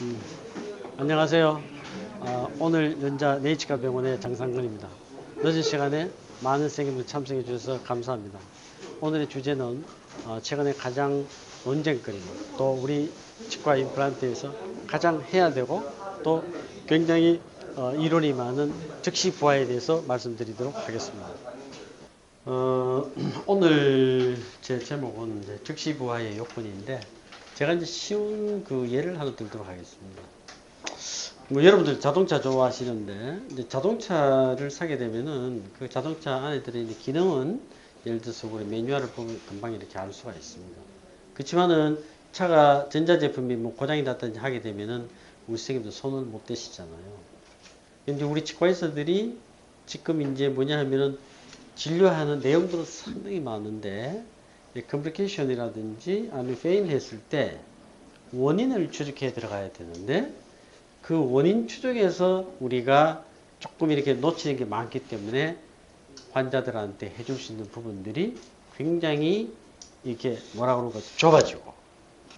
음, 안녕하세요. 아, 오늘 연자 네이치카 병원의 장상근입니다. 늦은 시간에 많은 선생님들 참석해 주셔서 감사합니다. 오늘의 주제는 어, 최근에 가장 논쟁거리고 또 우리 치과 임플란트에서 가장 해야 되고 또 굉장히 어, 이론이 많은 즉시 부하에 대해서 말씀드리도록 하겠습니다. 어, 오늘 제 제목은 즉시 부하의 요건인데 제가 이제 쉬운 그 예를 하나 들도록 하겠습니다. 뭐 여러분들 자동차 좋아하시는데 이제 자동차를 사게 되면은 그 자동차 안에 들어있는 기능은 예를 들어서 우리 매뉴얼을 보면 금방 이렇게 알 수가 있습니다. 그렇지만은 차가 전자제품이 뭐 고장이 났든지 하게 되면은 우리 선생님도 손을 못 대시잖아요. 근데 우리 치과의사들이 지금 이제 뭐냐 하면은 진료하는 내용들은 상당히 많은데 컴플리케이션이라든지 아니면 페일 했을 때 원인을 추적해 들어가야 되는데 그 원인 추적에서 우리가 조금 이렇게 놓치는 게 많기 때문에 환자들한테 해줄 수 있는 부분들이 굉장히 이렇게 뭐라 그럴까 좁아지고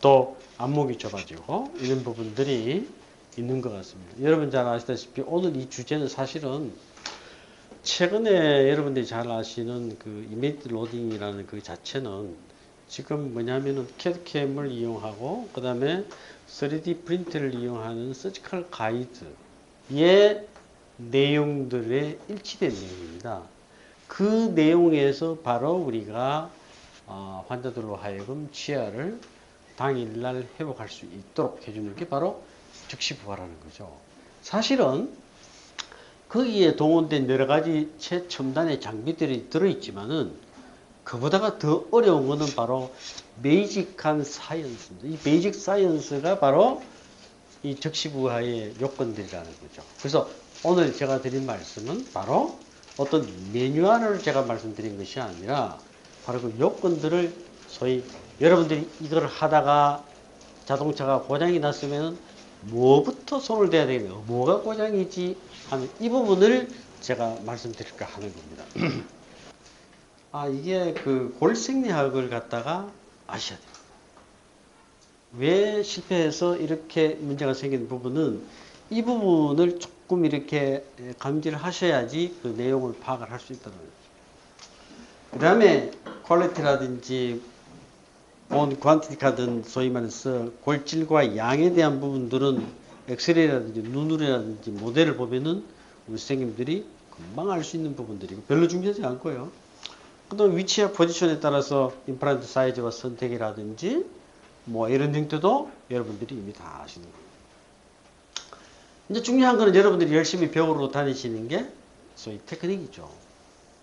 또 안목이 좁아지고 이런 부분들이 있는 것 같습니다. 여러분 잘 아시다시피 오늘 이 주제는 사실은 최근에 여러분들이 잘 아시는 그 이미지 로딩이라는 그 자체는 지금 뭐냐면은 캐드캠을 이용하고 그 다음에 3D 프린트를 이용하는 서지컬 가이드의 내용들에 일치된 내용입니다. 그 내용에서 바로 우리가 어, 환자들로 하여금 치아를 당일날 회복할 수 있도록 해주는 게 바로 즉시 부활하는 거죠. 사실은 거기에 동원된 여러 가지 최첨단의 장비들이 들어있지만은 그보다가 더 어려운 거는 바로 베이직한 사이언스입니다. 이 베이직 사이언스가 바로 이 적시부하의 요건들이라는 거죠. 그래서 오늘 제가 드린 말씀은 바로 어떤 매뉴얼을 제가 말씀드린 것이 아니라 바로 그 요건들을 소위 여러분들이 이걸 하다가 자동차가 고장이 났으면 뭐부터 손을 대야 되냐, 뭐가 고장이지 하는 이 부분을 제가 말씀드릴까 하는 겁니다. 아, 이게 그 골생리학을 갖다가 아셔야 돼요. 왜 실패해서 이렇게 문제가 생긴 부분은 이 부분을 조금 이렇게 감지를 하셔야지 그 내용을 파악을 할 수 있다는 거죠. 그 다음에 퀄리티라든지 온 퀀티티카든 소위 말해서 골질과 양에 대한 부분들은 엑스레이라든지 눈으로라든지 모델을 보면은 우리 선생님들이 금방 알 수 있는 부분들이고 별로 중요하지 않고요. 그다음 위치와 포지션에 따라서 임플란트 사이즈와 선택이라든지 뭐 이런 정도도 여러분들이 이미 다 아시는 거예요. 이제 중요한 거는 여러분들이 열심히 배우러 다니시는 게 소위 테크닉이죠.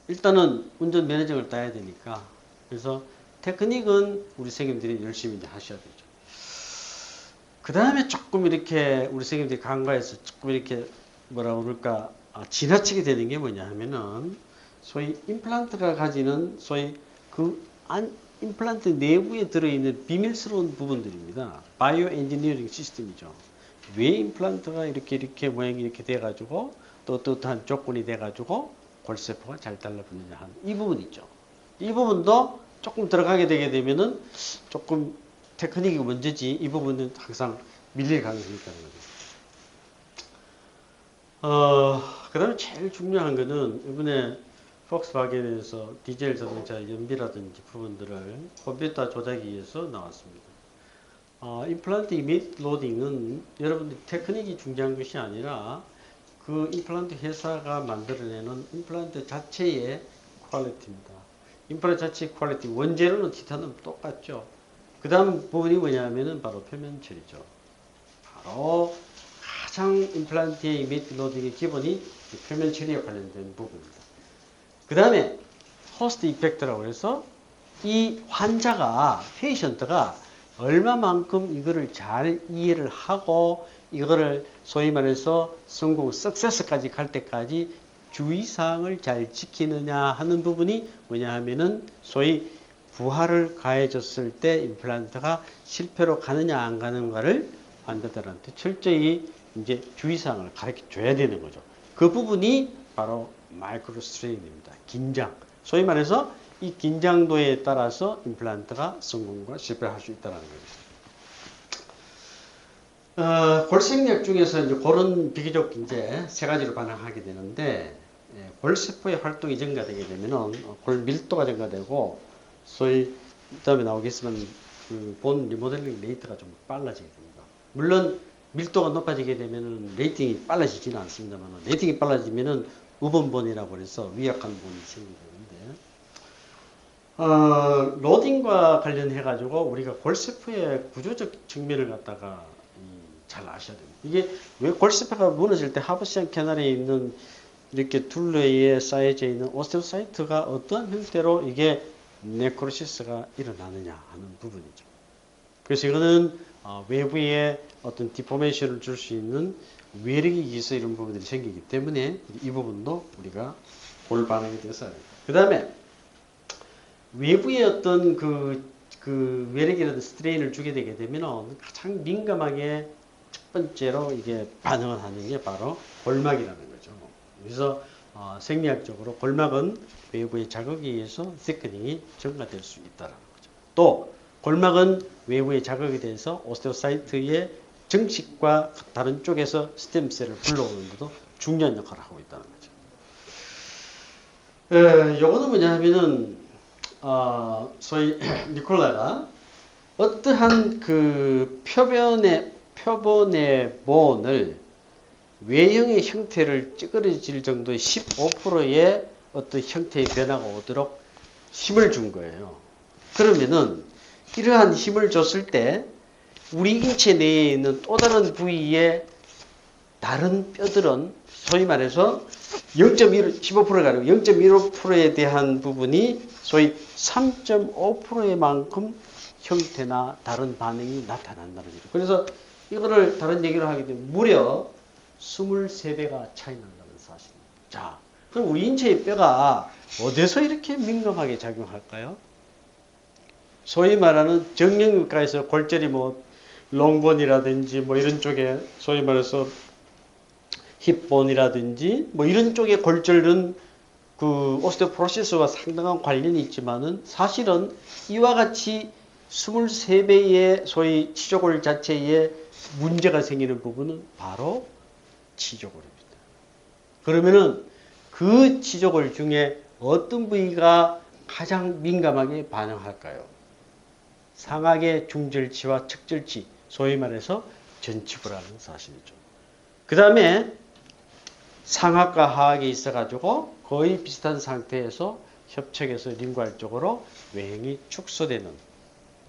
일단은 운전 면허증을 따야 되니까 그래서 테크닉은 우리 선생님들이 열심히 하셔야 되죠. 그 다음에 조금 이렇게 우리 선생님들이 간과해서 조금 이렇게 뭐라 그럴까 아, 지나치게 되는 게 뭐냐 하면은 소위 임플란트가 가지는 소위 그 안 임플란트 내부에 들어있는 비밀스러운 부분들입니다. 바이오 엔지니어링 시스템이죠. 왜 임플란트가 이렇게 이렇게 모양이 이렇게 돼가지고 또 어떠한 조건이 돼가지고 골세포가 잘 달라붙느냐 하는 이 부분 있죠. 이 부분도 조금 들어가게 되게 되면은 조금 테크닉이 먼저지 이 부분은 항상 밀릴 가능성이 있다는 거죠. 어, 그 다음에 제일 중요한 거는 이번에 폭스바겐에서 디젤 자동차 연비라든지 부분들을 컴퓨터 조작이 위해서 나왔습니다. 어, 임플란트 이미지 로딩은 여러분들 테크닉이 중요한 것이 아니라 그 임플란트 회사가 만들어내는 임플란트 자체의 퀄리티입니다. 임플란트 자체의 퀄리티, 원재료는 티타늄 똑같죠. 그 다음 부분이 뭐냐면은 바로 표면 처리죠. 바로 가장 임플란트의 이미지 로딩의 기본이 표면 처리에 관련된 부분입니다. 그 다음에 호스트 이펙트라고 해서 이 환자가, 페이션트가 얼마만큼 이거를 잘 이해를 하고 이거를 소위 말해서 성공, 석세스까지 갈 때까지 주의사항을 잘 지키느냐 하는 부분이 뭐냐 하면은 소위 부하를 가해줬을 때 임플란트가 실패로 가느냐 안 가는가를 환자들한테 철저히 이제 주의사항을 가르쳐 줘야 되는 거죠. 그 부분이 바로 마이크로 스트레인입니다. 긴장. 소위 말해서 이 긴장도에 따라서 임플란트가 성공과 실패할 수 있다는 거죠. 어, 골생약 중에서 이제 골은 비교적 이제 세 가지로 반응하게 되는데 예, 골세포의 활동이 증가되게 되면은 어, 골 밀도가 증가되고 소위 다음에 나오겠지만 그 본 리모델링 레이트가 좀 빨라지게 됩니다. 물론 밀도가 높아지게 되면은 레이팅이 빨라지지는 않습니다만 레이팅이 빨라지면은 우번본이라고 해서 위약한 본이 생기는데 어, 로딩과 관련해 가지고 우리가 골세포의 구조적 측면을 갖다가 이, 잘 아셔야 됩니다. 이게 왜 골세포가 무너질 때 하부시안 캐널에 있는 이렇게 둘레에 쌓여져 있는 오스테오사이트가 어떤 형태로 이게 네크로시스가 일어나느냐 하는 부분이죠. 그래서 이거는 어, 외부에 어떤 디포메이션을 줄 수 있는 외력이 있어 이런 부분들이 생기기 때문에 이 부분도 우리가 골 반응에 대해서 그 다음에 외부의 어떤 그, 그 외력이라든 스트레인을 주게 되게 되면 가장 민감하게 첫 번째로 이게 반응을 하는 게 바로 골막이라는 거죠. 그래서 어, 생리학적으로 골막은 외부의 자극에 의해서 세크닝이 증가될 수 있다는 거죠. 또 골막은 외부의 자극에 대해서 오스테오사이트의 정식과 다른 쪽에서 스템셀을 불러오는 데도 중요한 역할을 하고 있다는 거죠. 에, 요거는 뭐냐 하면은 어, 소위 니콜라가 어떠한 그 표변의 표본의 본을 외형의 형태를 찌그러질 정도의 15%의 어떤 형태의 변화가 오도록 힘을 준 거예요. 그러면은 이러한 힘을 줬을 때 우리 인체 내에 있는 또 다른 부위의 다른 뼈들은 소위 말해서 0.1, 15%가 아니고 0.15%에 대한 부분이 소위 3.5%의 만큼 형태나 다른 반응이 나타난다는 거죠. 그래서 이거를 다른 얘기를 하게 되면 무려 23배가 차이 난다는 사실입니다. 자, 그럼 우리 인체의 뼈가 어디서 이렇게 민감하게 작용할까요? 소위 말하는 정형외과에서 골절이 뭐 롱본이라든지 뭐 이런 쪽에 소위 말해서 힙본이라든지 뭐 이런 쪽의 골절은 그 오스테오포로시스와 상당한 관련이 있지만은 사실은 이와 같이 23배의 소위 치조골 자체에 문제가 생기는 부분은 바로 치조골입니다. 그러면은 그 치조골 중에 어떤 부위가 가장 민감하게 반응할까요? 상악의 중절치와 측절치, 소위 말해서 전치부라는 사실이죠. 그 다음에 상악과 하악이 있어가지고 거의 비슷한 상태에서 협착해서 링괄 쪽으로 외형이 축소되는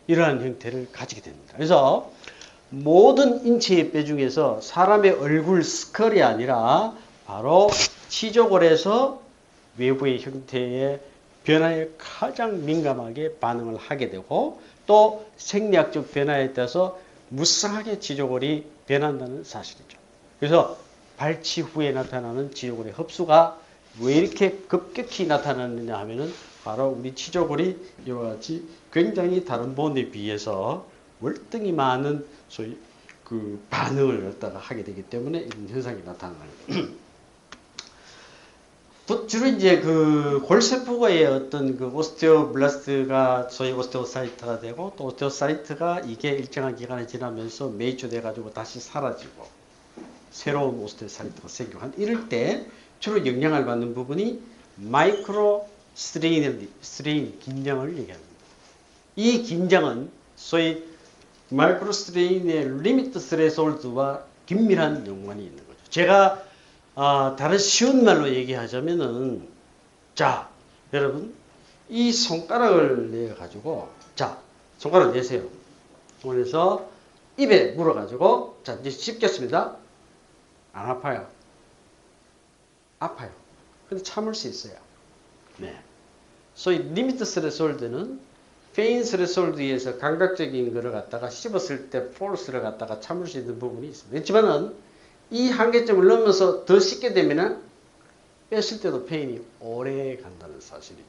이러한 형태를 가지게 됩니다. 그래서 모든 인체의 뼈 중에서 사람의 얼굴 스컬이 아니라 바로 치조골에서 외부의 형태의 변화에 가장 민감하게 반응을 하게 되고 또 생리학적 변화에 따라서 무쌍하게 지조골이 변한다는 사실이죠. 그래서 발치 후에 나타나는 지조골의 흡수가 왜 이렇게 급격히 나타나느냐 하면은 바로 우리 치조골이 이와 같이 굉장히 다른 본에 비해서 월등히 많은 소위 그 반응을 갖다가 하게 되기 때문에 이런 현상이 나타나는 거예요. 또 주로 이제 그 골세포가의 어떤 그 오스테오블라스트가 소위 오스테오사이트가 되고 또 오스테오사이트가 이게 일정한 기간이 지나면서 메이처돼 가지고 다시 사라지고 새로운 오스테오사이트가 생기고 한 이럴 때 주로 영향을 받는 부분이 마이크로 스트레인, 스트레인 긴장을 얘기합니다. 이 긴장은 소위 마이크로 스트레인의 리미트 스레솔드와 긴밀한 연관이 있는 거죠. 제가 아, 다른 쉬운 말로 얘기하자면은 자 여러분 이 손가락을 내 가지고 자 손가락 내세요. 그래서 입에 물어 가지고 자 이제 씹겠습니다. 안 아파요. 아파요. 근데 참을 수 있어요. 네. 소위 리미트 스레솔드는 페인 스레솔드에서 감각적인 거를 갖다가 씹었을 때 포르스를 갖다가 참을 수 있는 부분이 있습니다. 그렇지만은 이 한계점을 넘어서 더 씻게 되면은 뺐을 때도 페인이 오래 간다는 사실이죠.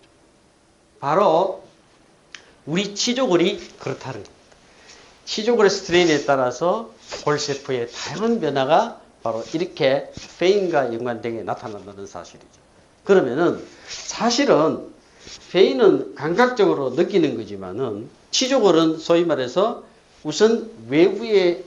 바로 우리 치조골이 그렇다는 겁니다. 치조골의 스트레인에 따라서 골세포의 다양한 변화가 바로 이렇게 페인과 연관되게 나타난다는 사실이죠. 그러면은 사실은 페인은 감각적으로 느끼는 거지만은 치조골은 소위 말해서 우선 외부의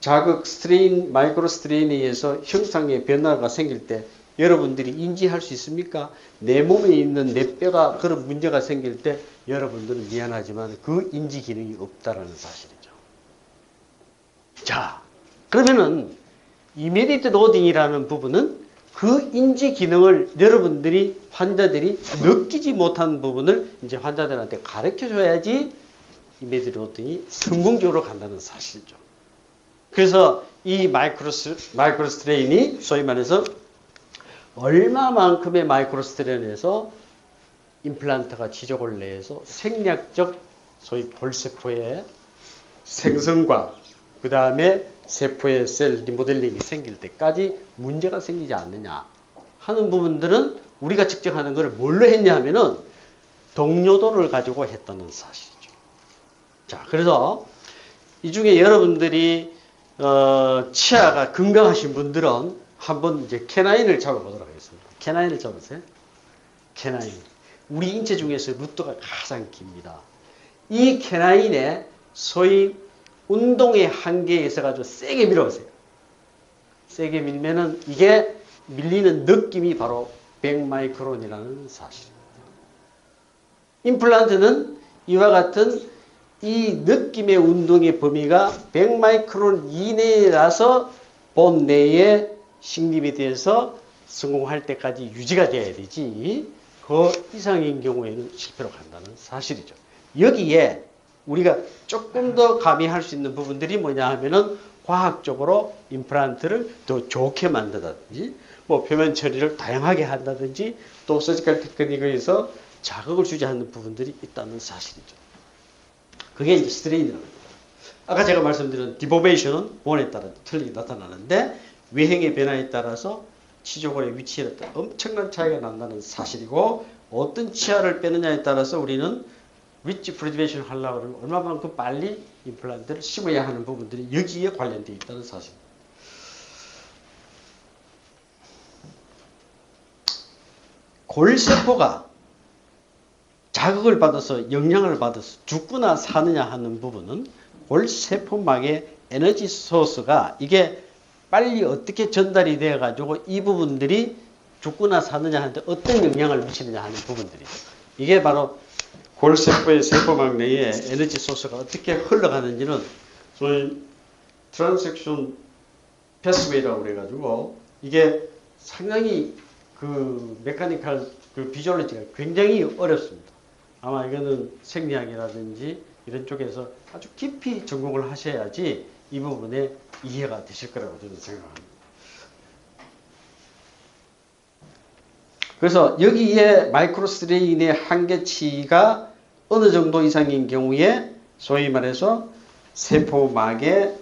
자극 스트레인, 마이크로 스트레인에 의해서 형상의 변화가 생길 때 여러분들이 인지할 수 있습니까? 내 몸에 있는 내 뼈가 그런 문제가 생길 때 여러분들은 미안하지만 그 인지 기능이 없다라는 사실이죠. 자, 그러면은 이메디트 로딩이라는 부분은 그 인지 기능을 여러분들이 환자들이 느끼지 못한 부분을 이제 환자들한테 가르쳐 줘야지 이메디트 로딩이 성공적으로 간다는 사실이죠. 그래서 이 마이크로, 스, 마이크로 스트레인이 소위 말해서 얼마만큼의 마이크로 스트레인에서 임플란트가 지적을 내서 생략적 소위 볼세포의 생성과 그 다음에 세포의 셀 리모델링이 생길 때까지 문제가 생기지 않느냐 하는 부분들은 우리가 측정하는 것을 뭘로 했냐 하면은 동료도를 가지고 했다는 사실이죠. 자, 그래서 이 중에 여러분들이 어, 치아가 건강하신 분들은 한번 이제 캐나인을 잡아보도록 하겠습니다. 캐나인을 잡으세요. 캐나인. 우리 인체 중에서 루트가 가장 깁니다. 이 캐나인에 소위 운동의 한계에 있어가지고 세게 밀어보세요. 세게 밀면은 이게 밀리는 느낌이 바로 100마이크론이라는 사실입니다. 임플란트는 이와 같은 이 느낌의 운동의 범위가 100마이크론 이내라서 본 내에 식립에 대해서 성공할 때까지 유지가 돼야 되지 그 이상인 경우에는 실패로 간다는 사실이죠. 여기에 우리가 조금 더 가미할 수 있는 부분들이 뭐냐 하면은 과학적으로 임플란트를 더 좋게 만든다든지 뭐 표면 처리를 다양하게 한다든지 또 서지컬 테크닉에서 자극을 주지 않는 부분들이 있다는 사실이죠. 그게 이제 스트레인이라고 합니다. 아까 제가 말씀드린 디보베이션은 본에 따라 틀리게 나타나는데 외행의 변화에 따라서 치조골의 위치에 따라 엄청난 차이가 난다는 사실이고 어떤 치아를 빼느냐에 따라서 우리는 위치 프리디베이션 하려고 그러면 얼마만큼 빨리 임플란트를 심어야 하는 부분들이 여기에 관련되어 있다는 사실입니다. 골세포가 자극을 받아서 영향을 받아서 죽거나 사느냐 하는 부분은 골세포막의 에너지 소스가 이게 빨리 어떻게 전달이 되어 가지고 이 부분들이 죽거나 사느냐 하는데 어떤 영향을 미치느냐 하는 부분들이죠. 이게 바로 골세포의 세포막 내에 에너지 소스가 어떻게 흘러가는지는 소위 트랜섹션 패스웨이라고 그래가지고 이게 상당히 그 메카니컬 그 비주얼리티가 굉장히 어렵습니다. 아마 이거는 생리학이라든지 이런 쪽에서 아주 깊이 전공을 하셔야지 이 부분에 이해가 되실 거라고 저는 생각합니다. 그래서 여기에 마이크로스트레인의 한계치가 어느 정도 이상인 경우에 소위 말해서 세포막에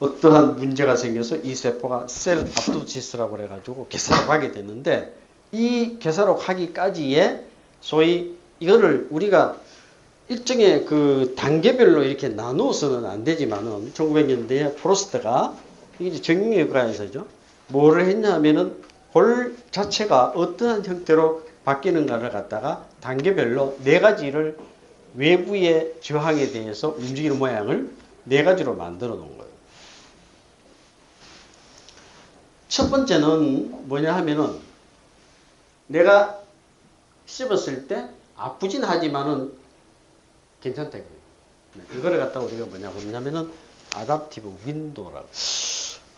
어떠한 문제가 생겨서 이 세포가 셀 압도지스라고 그래가지고 개사록하게 되는데 이 개사록하기까지의 소위 이거를 우리가 일정의 그 단계별로 이렇게 나누어서는 안 되지만은 1900년대에 프로스트가 이게 정형외과에서죠. 뭐를 했냐면은 볼 자체가 어떠한 형태로 바뀌는가를 갖다가 단계별로 네 가지를 외부의 저항에 대해서 움직이는 모양을 네 가지로 만들어 놓은 거예요. 첫 번째는 뭐냐 하면은 내가 씹었을 때 아프진 하지만은 괜찮다 이거예요. 네, 이거를 갖다가 우리가 뭐냐고 그러냐면은 아답티브 윈도라고.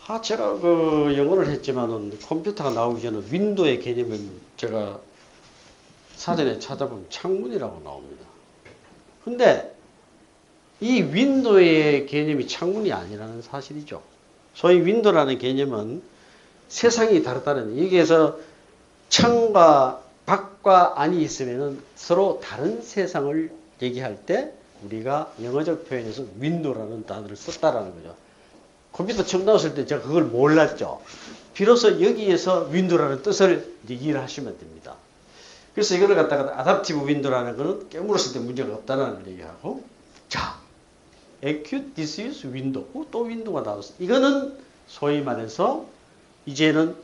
아, 제가 그 영어를 했지만은 컴퓨터가 나오기 전에 윈도의 개념은 제가 사전에 찾아보면 창문이라고 나옵니다. 근데 이 윈도의 개념이 창문이 아니라는 사실이죠. 소위 윈도라는 개념은 세상이 다르다는 여기에서 창과 밖과 안이 있으면 서로 다른 세상을 얘기할 때 우리가 영어적 표현에서 윈도라는 단어를 썼다라는 거죠. 컴퓨터 처음 나왔을 때 제가 그걸 몰랐죠. 비로소 여기에서 윈도라는 뜻을 이해를 하시면 됩니다. 그래서 이거를 갖다가 아답티브 윈도라는 거는 깨물었을 때 문제가 없다는 걸 얘기하고 자, acute disease window 어, 또 윈도가 나왔어. 이거는 소위 말해서 이제는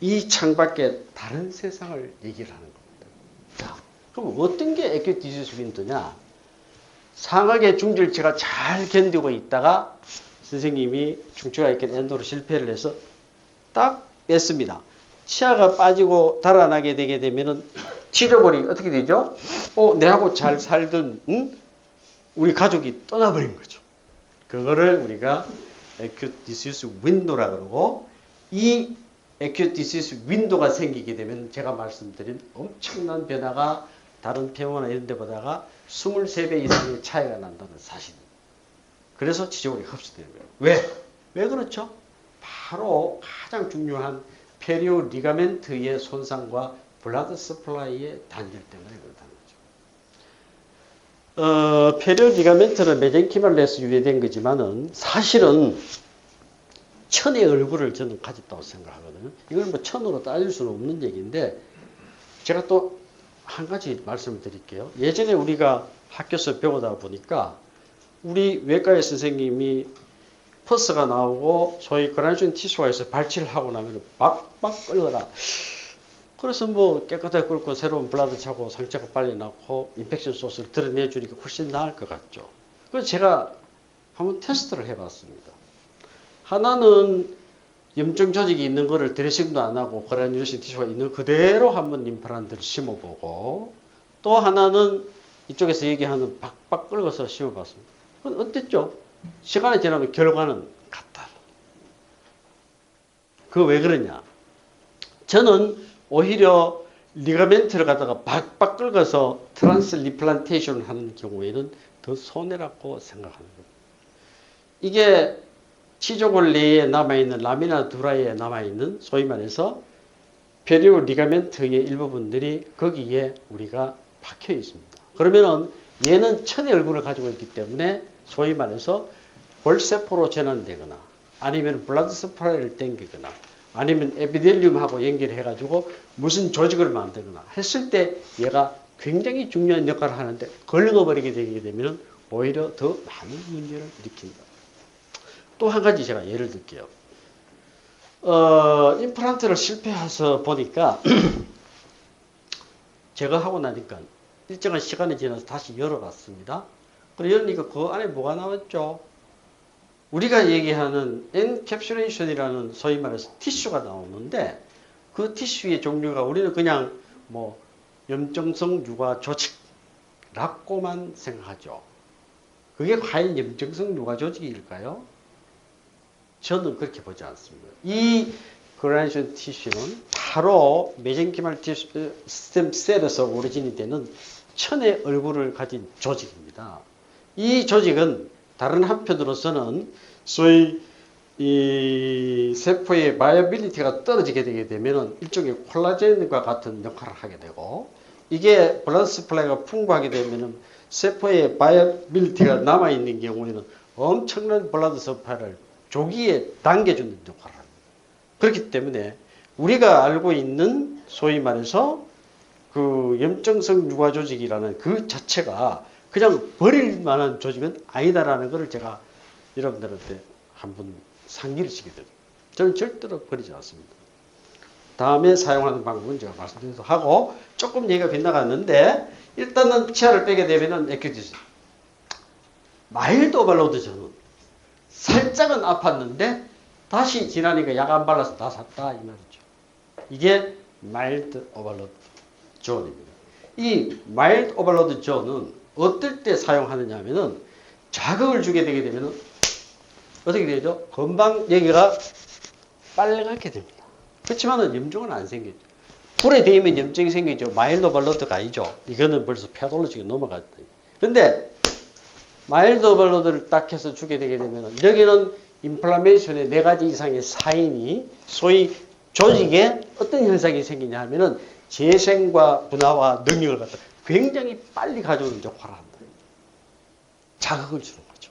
이 창밖에 다른 세상을 얘기를 하는 겁니다. 자, 그럼 어떤 게 acute disease window냐? 상하게 중절체가 잘 견디고 있다가 선생님이 중추가 있게 엔도로 실패를 해서 딱 뺐습니다. 치아가 빠지고 달아나게 되게 되면은 치료벌이 어떻게 되죠? 어, 내하고 잘 살던 응? 우리 가족이 떠나버린 거죠. 그거를 우리가 acute disease window라 그러고 이 acute disease window가 생기게 되면 제가 말씀드린 엄청난 변화가 다른 병원이나 이런 데 보다가 23배 이상의 차이가 난다는 사실입니다. 그래서 지적으로 흡수되는 거예요. 왜? 왜 그렇죠? 바로 가장 중요한 페리오 리가멘트의 손상과 블라드 서플라이의 단절 때문에 그렇다는 거죠. 어, 페리오 리가멘트는 메젠키말레에서 유래된 거지만은 사실은 천의 얼굴을 저는 가졌다고 생각하거든요. 이걸 뭐 천으로 따질 수는 없는 얘기인데 제가 또 한 가지 말씀을 드릴게요. 예전에 우리가 학교에서 배우다 보니까 우리 외과의 선생님이 퍼스가 나오고 소위 티슈가 있어 발치를 하고 나면 막막 끓여라. 그래서 뭐 깨끗하게 끓고 새로운 블라드 차고 상처가 빨리 나고 인펙션 소스를 드러내 주니까 훨씬 나을 것 같죠. 그래서 제가 한번 테스트를 해봤습니다. 하나는 염증 조직이 있는 거를 드레싱도 안 하고 그라뉴션 티슈가 있는 그대로 한번 임플란트를 심어보고 또 하나는 이쪽에서 얘기하는 박박 끓여서 심어봤습니다. 어땠죠? 시간이 지나면 결과는 같다. 그왜 그러냐? 저는 오히려 리가멘트를 갖다가 박박 긁어서 트란스 리플란테이션을 하는 경우에는 더 손해라고 생각하는 겁니다. 이게 치조골 내에 남아있는 라미나 두라에 남아있는 소위 말해서 페리오 리가멘트의 일부분들이 거기에 우리가 박혀 있습니다. 그러면은 얘는 천의 얼굴을 가지고 있기 때문에 소위 말해서 볼세포로 전환되거나 아니면 블라드 스프라이를 땡기거나 아니면 에피델리움하고 연결해가지고 무슨 조직을 만들거나 했을 때 얘가 굉장히 중요한 역할을 하는데 걸려버리게 되게 되면 오히려 더 많은 문제를 일으킨다. 또 한 가지 제가 예를 들게요. 어, 임플란트를 실패해서 보니까 제가 하고 나니까 일정한 시간이 지나서 다시 열어봤습니다. 그래 열으니까 그 안에 뭐가 나왔죠? 우리가 얘기하는 엔캡슐레이션이라는 소위 말해서 티슈가 나오는데 그 티슈의 종류가 우리는 그냥 뭐 염증성 유가 조직라고만 생각하죠. 그게 과연 염증성 유가 조직일까요? 저는 그렇게 보지 않습니다. 이 그라니션 티슈는 바로 메젠키말 티슈 스템 셀에서 오리진이 되는 천의 얼굴을 가진 조직입니다. 이 조직은 다른 한편으로서는 소위 이 세포의 바이어빌리티가 떨어지게 되게 되면 일종의 콜라겐과 같은 역할을 하게 되고 이게 블러드 스플라이가 풍부하게 되면 세포의 바이어빌리티가 남아 있는 경우에는 엄청난 블러드 스플라이를 조기에 당겨주는 역할을 합니다. 그렇기 때문에 우리가 알고 있는 소위 말해서 그 염증성 유화 조직이라는 그 자체가 그냥 버릴 만한 조직은 아니다라는 것을 제가 여러분들한테 한번 상기를 시게 됩니다. 저는 절대로 버리지 않습니다. 다음에 사용하는 방법은 제가 말씀드리도록 하고 조금 얘기가 빗나갔는데 일단은 치아를 빼게 되면은 에큐티스 마일드 오발로드 저는 살짝은 아팠는데 다시 지나니까 약 안 발라서 다 샀다 이 말이죠. 이게 마일드 오발로드 존입니다. 이 마일드 오발로드 존은 어떨 때 사용하느냐 하면은 자극을 주게 되게 되면은 어떻게 되죠? 금방 여기가 빨갛게 됩니다. 그렇지만은 염증은 안 생기죠. 불에 대면 염증이 생기죠. 마일드 오발로드가 아니죠. 이거는 벌써 패돌로지가 넘어갔다. 근데 마일드 오발로드를 딱 해서 주게 되게 되면 여기는 인플라메이션의 네 가지 이상의 사인이 소위 조직에 어떤 현상이 생기냐 하면은 재생과 분화와 능력을 갖다 굉장히 빨리 가져오는 역할을 한다. 자극을 주는 거죠.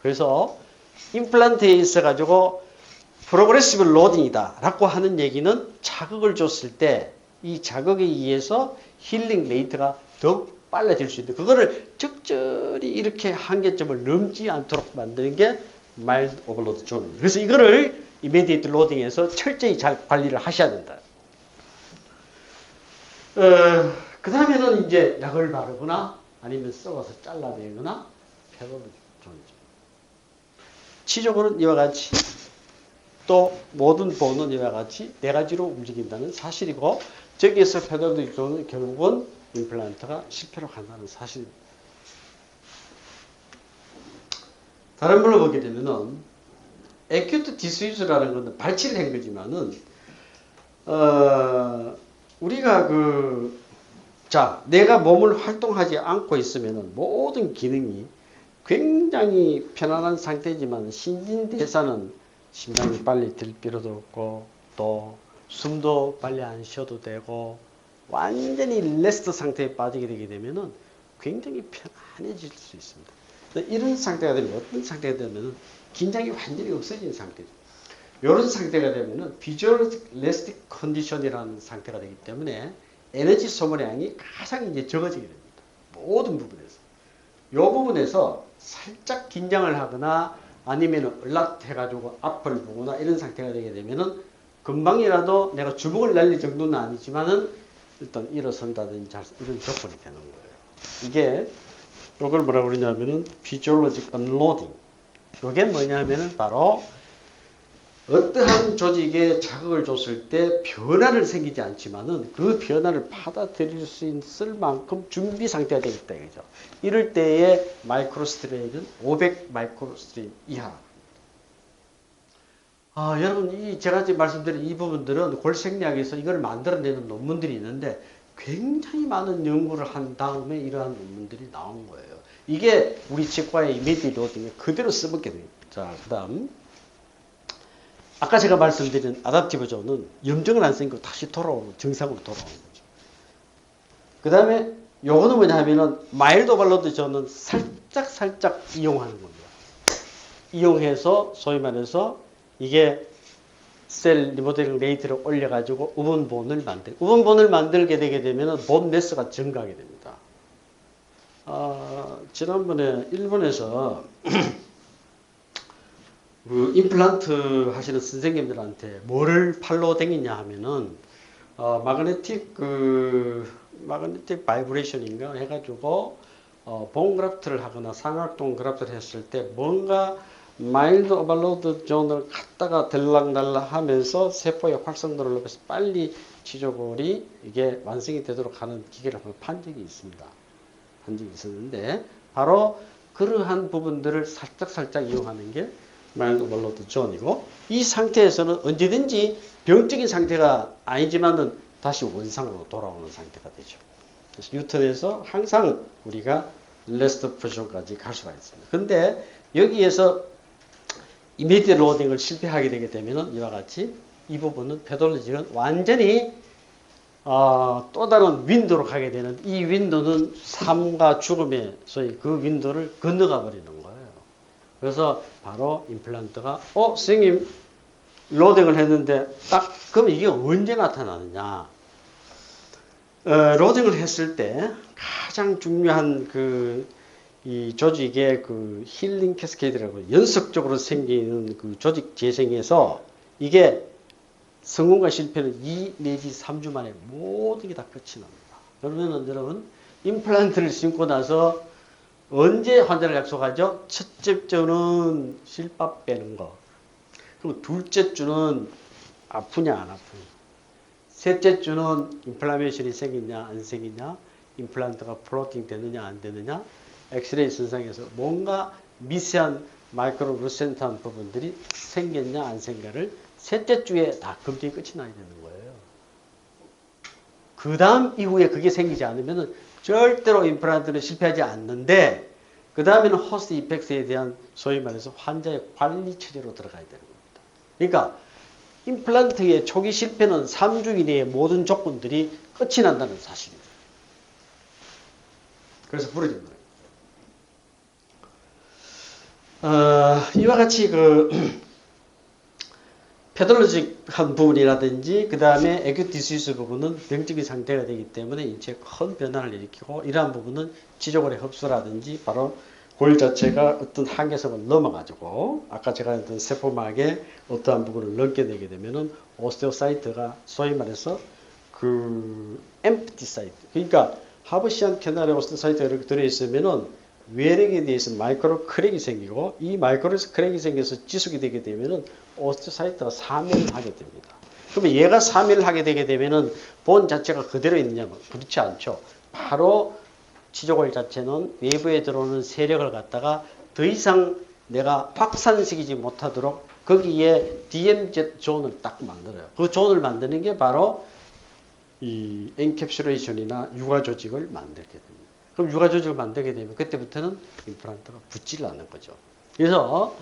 그래서 임플란트에 있어 가지고 프로그레시브 로딩이다 라고 하는 얘기는 자극을 줬을 때 이 자극에 의해서 힐링 레이트가 더욱 빨라질 수 있는데 그거를 적절히 이렇게 한계점을 넘지 않도록 만드는 게 마일드 오버로드 존. 그래서 이거를 이미디에이트 로딩에서 철저히 잘 관리를 하셔야 된다. 어, 그 다음에는 이제 약을 바르거나 아니면 썩어서 잘라내거나 패러드 존이죠. 치적으로는 이와 같이 또 모든 보는 이와 같이 네 가지로 움직인다는 사실이고 저기에서 페달도 조는 결국은 임플란트가 실패로 간다는 사실입니다. 다른 걸로 보게 되면은 에큐트 디스유즈라는 건 발치를 한 거지만은 어 우리가 그 자, 내가 몸을 활동하지 않고 있으면 모든 기능이 굉장히 편안한 상태지만 신진대사는 심장이 빨리 들 필요도 없고 또 숨도 빨리 안 쉬어도 되고 완전히 레스트 상태에 빠지게 되게 되면은 굉장히 편안해질 수 있습니다. 이런 상태가 되면 어떤 상태가 되면은 긴장이 완전히 없어진 상태죠. 이런 상태가 되면은 비주얼 레스틱 컨디션이라는 상태가 되기 때문에 에너지 소모량이 가장 이제 적어지게 됩니다. 모든 부분에서. 이 부분에서 살짝 긴장을 하거나 아니면 을락해가지고 앞을 보거나 이런 상태가 되게 되면은 금방이라도 내가 주먹을 날릴 정도는 아니지만은 일단 일어선다든지 이런 조건이 되는 거예요. 이게 이걸 뭐라고 그러냐면은 physiologic unloading. 이게 뭐냐면은 바로 어떠한 조직에 자극을 줬을 때 변화를 생기지 않지만은 그 변화를 받아들일 수 있을 만큼 준비 상태가 있다 이거죠. 이럴 때의 마이크로스트레인은 500 마이크로스트레인 이하. 아, 여러분 이 제가 지금 말씀드린 이 부분들은 골생리학에서 이걸 만들어내는 논문들이 있는데 굉장히 많은 연구를 한 다음에 이러한 논문들이 나온 거예요. 이게 우리 치과의 이미디 로딩에 그대로 써먹게 됩니다. 자, 그 다음 아까 제가 말씀드린 아답티브 존은 염증을 안 생기고 다시 돌아오는 정상으로 돌아오는 거죠. 그 다음에 요거는 뭐냐 하면은 마일드 오발로드 존은 살짝 살짝 이용하는 겁니다. 이용해서 소위 말해서 이게 셀 리모델링 레이트를 올려가지고 우분본을 만들 우분본을 만들게 되게 되면은 본 매스가 증가하게 됩니다. 아, 지난번에 일본에서 그 임플란트 하시는 선생님들한테 뭐를 팔로 댕기냐 하면은 어, 마그네틱 그 마그네틱 바이브레이션인가 해가지고 어, 본 그래프트를 하거나 삼각동 그래프트를 했을 때 뭔가 마일드 오버로드 존을 갖다가 들락날락 하면서 세포의 활성도를 높여서 빨리 치조골이 이게 완성이 되도록 하는 기계를 한번 판 적이 있습니다. 한 적이 있었는데 바로 그러한 부분들을 살짝 살짝 이용하는 게 마일드 오버로드 존이고 이 상태에서는 언제든지 병적인 상태가 아니지만은 다시 원상으로 돌아오는 상태가 되죠. 그래서 뉴턴에서 항상 우리가 레스트 포지션까지 갈 수가 있습니다. 근데 여기에서 이미디어 로딩을 실패하게 되게 되면은 이와 같이 이 부분은 페돌로직은 완전히 어, 또 다른 윈도로 가게 되는 이 윈도는 삶과 죽음의 소위 그 윈도를 건너가 버리는 거예요. 그래서 바로 임플란트가 어 선생님 로딩을 했는데 딱 그럼 이게 언제 나타나느냐? 어, 로딩을 했을 때 가장 중요한 그 이 조직의 그 힐링 캐스케이드라고 연속적으로 생기는 그 조직 재생에서 이게 성공과 실패는 2 내지 3주 만에 모든 게 다 끝이 납니다. 그러면은 여러분 임플란트를 심고 나서 언제 환자를 약속하죠? 첫째 주는 실밥 빼는 거. 그리고 둘째 주는 아프냐 안 아프냐. 셋째 주는 인플라메이션이 생기냐 안 생기냐. 임플란트가 플로팅 되느냐 안 되느냐. 엑스레이 선상에서 뭔가 미세한 마이크로 루센트한 부분들이 생겼냐 안 생겨를 셋째 주에 다 검증이 끝이 나야 되는 거예요. 그 다음 이후에 그게 생기지 않으면 절대로 임플란트는 실패하지 않는데 그 다음에는 호스트 이펙트에 대한 소위 말해서 환자의 관리 체제로 들어가야 되는 겁니다. 그러니까 임플란트의 초기 실패는 3주 이내에 모든 조건들이 끝이 난다는 사실입니다. 그래서 부러진 거예요. 어, 이와 같이 그 페돌로직한 부분이라든지 그 다음에 에큐 디스유스 부분은 병적인 상태가 되기 때문에 인체에 큰 변화를 일으키고 이러한 부분은 지적골의 흡수라든지 바로 골 자체가 어떤 한계선을 넘어가지고 아까 제가 했던 세포막의 어떠한 부분을 넘게 되게 되면은 오스테오사이트가 소위 말해서 그 엠프티 사이트 그러니까 하브시안 캐나리 오스테오사이트가 이렇게 들어있으면은 외력에 대해서 마이크로 크랙이 생기고 이 마이크로 크랙이 생겨서 지속이 되게 되면은 오스티오사이트가 사멸을 하게 됩니다. 그러면 얘가 사멸을 하게 되게 되면은 본 자체가 그대로 있느냐면 그렇지 않죠. 바로 치조골 자체는 외부에 들어오는 세력을 갖다가 더 이상 내가 확산시키지 못하도록 거기에 DMZ 존을 딱 만들어요. 그 존을 만드는 게 바로 이 엔캡슐레이션이나 육아 조직을 만들게 됩니다. 그럼 육아 조직을 만들게 되면 그때부터는 임플란트가 붙질 않는 거죠. 그래서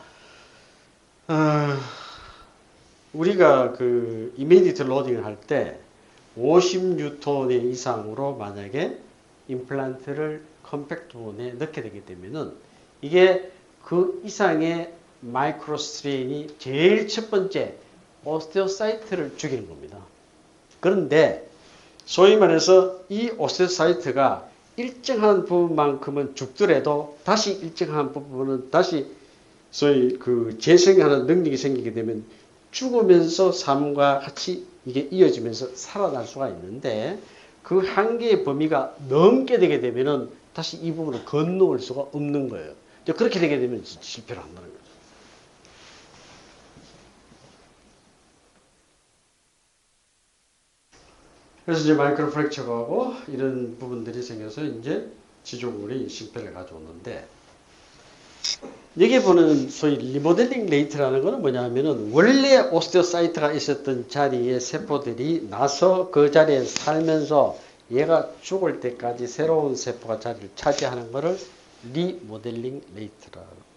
어, 우리가 그 이미디트 로딩을 할 때 50뉴턴의 이상으로 만약에 임플란트를 컴팩트본에 넣게 되게 되면은 이게 그 이상의 마이크로 스트레인이 제일 첫 번째 오스테오사이트를 죽이는 겁니다. 그런데 소위 말해서 이 오스테오사이트가 일정한 부분만큼은 죽더라도 다시 일정한 부분은 다시 소위 그 재생하는 능력이 생기게 되면 죽으면서 삶과 같이 이게 이어지면서 살아날 수가 있는데 그 한계의 범위가 넘게 되게 되면은 다시 이 부분을 건너올 수가 없는 거예요. 그렇게 되게 되면 실패를 한다는 거죠. 그래서 이제 마이크로 프랙처가 하고 이런 부분들이 생겨서 이제 지조골이 실패를 가져오는데 여기 보는 소위 리모델링 레이트라는 것은 뭐냐면은 원래 오스테오사이트가 있었던 자리에 세포들이 나서 그 자리에 살면서 얘가 죽을 때까지 새로운 세포가 자리를 차지하는 것을 리모델링 레이트라고.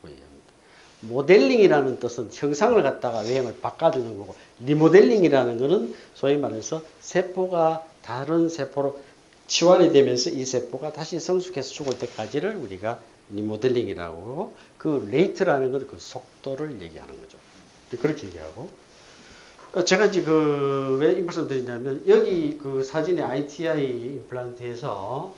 모델링이라는 뜻은 형상을 갖다가 외형을 바꿔주는 거고 리모델링이라는 것은 소위 말해서 세포가 다른 세포로 치환이 되면서 이 세포가 다시 성숙해서 죽을 때까지를 우리가 리모델링이라고 그 레이트라는 건 그 속도를 얘기하는 거죠. 그렇게 얘기하고 어, 제가 이제 그왜 이 말씀 드리냐면 여기 그 사진의 ITI 임플란트에서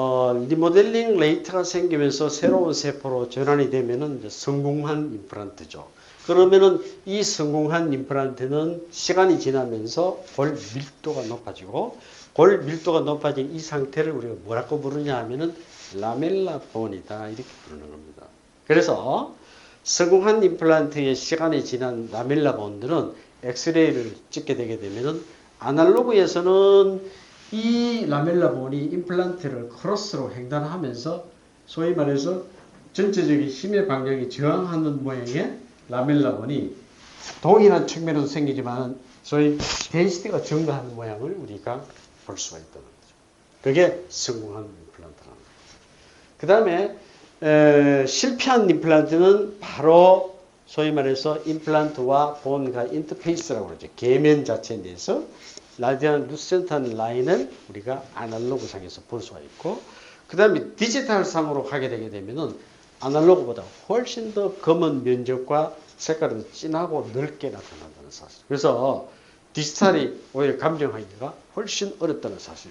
어, 리모델링 레이트가 생기면서 새로운 세포로 전환이 되면은 성공한 임플란트죠. 그러면은 이 성공한 임플란트는 시간이 지나면서 골 밀도가 높아지고 골 밀도가 높아진 이 상태를 우리가 뭐라고 부르냐 하면은 라멜라 본이다 이렇게 부르는 겁니다. 그래서 성공한 임플란트의 시간이 지난 라멜라 본들은 엑스레이를 찍게 되게 되면은 아날로그에서는 이 라멜라 본이 임플란트를 크로스로 횡단하면서 소위 말해서 전체적인 힘의 방향이 저항하는 모양의 라멜라 본이 동일한 측면에도 생기지만 소위 데인시티가 증가하는 모양을 우리가 볼 수가 있다는 거죠. 그게 성공한 임플란트라는 거예요. 그 다음에 실패한 임플란트는 바로 소위 말해서 임플란트와 본과 인터페이스라고 그러죠. 계면 자체에 대해서 라디안 루센트한 라인을 우리가 아날로그 상에서 볼 수가 있고 그 다음에 디지털 상으로 가게 되게 되면은 아날로그보다 훨씬 더 검은 면적과 색깔은 진하고 넓게 나타난다는 사실. 그래서 디지털이 오히려 감정하기가 훨씬 어렵다는 사실.